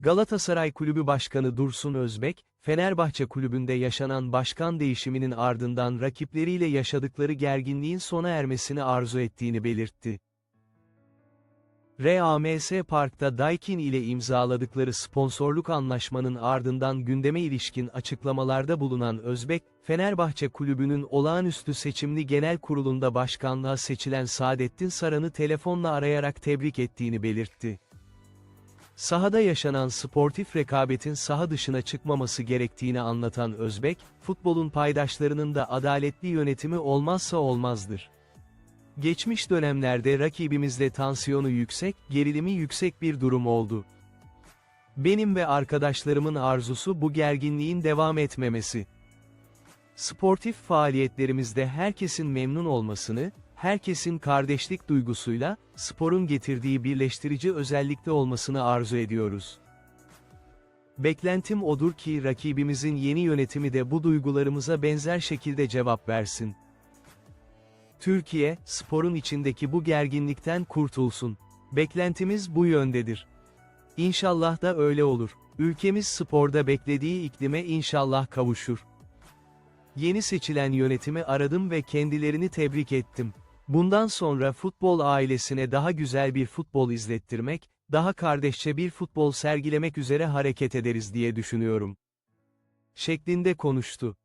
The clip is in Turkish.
Galatasaray Kulübü Başkanı Dursun Özbek, Fenerbahçe Kulübü'nde yaşanan başkan değişiminin ardından rakipleriyle yaşadıkları gerginliğin sona ermesini arzu ettiğini belirtti. RAMS Park'ta Daikin ile imzaladıkları sponsorluk anlaşmanın ardından gündeme ilişkin açıklamalarda bulunan Özbek, Fenerbahçe Kulübü'nün olağanüstü seçimli genel kurulunda başkanlığa seçilen Saadettin Saran'ı telefonla arayarak tebrik ettiğini belirtti. Sahada yaşanan sportif rekabetin saha dışına çıkmaması gerektiğini anlatan Özbek, futbolun paydaşlarının da adaletli yönetimi olmazsa olmazdır. Geçmiş dönemlerde rakibimizle tansiyonu yüksek, gerilimi yüksek bir durum oldu. Benim ve arkadaşlarımın arzusu bu gerginliğin devam etmemesi. Sportif faaliyetlerimizde herkesin memnun olmasını, herkesin kardeşlik duygusuyla, sporun getirdiği birleştirici özellikte olmasını arzu ediyoruz. Beklentim odur ki rakibimizin yeni yönetimi de bu duygularımıza benzer şekilde cevap versin. Türkiye, sporun içindeki bu gerginlikten kurtulsun. Beklentimiz bu yöndedir. İnşallah da öyle olur. Ülkemiz sporda beklediği iklime inşallah kavuşur. Yeni seçilen yönetimi aradım ve kendilerini tebrik ettim. Bundan sonra futbol ailesine daha güzel bir futbol izlettirmek, daha kardeşçe bir futbol sergilemek üzere hareket ederiz diye düşünüyorum. Şeklinde konuştu.